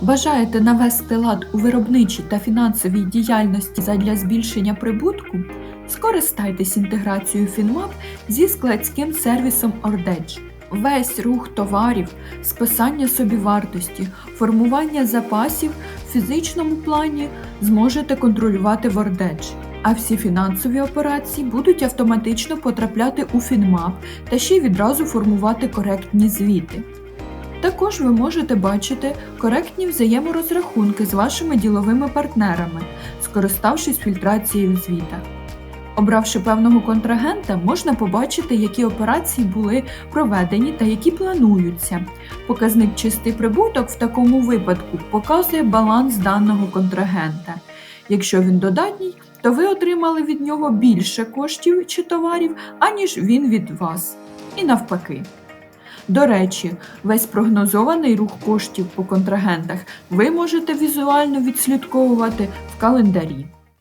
Бажаєте навести лад у виробничій та фінансовій діяльності задля збільшення прибутку? Скористайтесь інтеграцією FinMap зі складським сервісом Ordedge. Весь рух товарів, списання собівартості, формування запасів в фізичному плані зможете контролювати в Ordedge, а всі фінансові операції будуть автоматично потрапляти у FinMap та ще й відразу формувати коректні звіти. Також ви можете бачити коректні взаєморозрахунки з вашими діловими партнерами, скориставшись фільтрацією звіта. Обравши певного контрагента, можна побачити, які операції були проведені та які плануються. Показник чистий прибуток в такому випадку показує баланс даного контрагента. Якщо він додатній, то ви отримали від нього більше коштів чи товарів, аніж він від вас. І навпаки. До речі, весь прогнозований рух коштів по контрагентах ви можете візуально відслідковувати в календарі.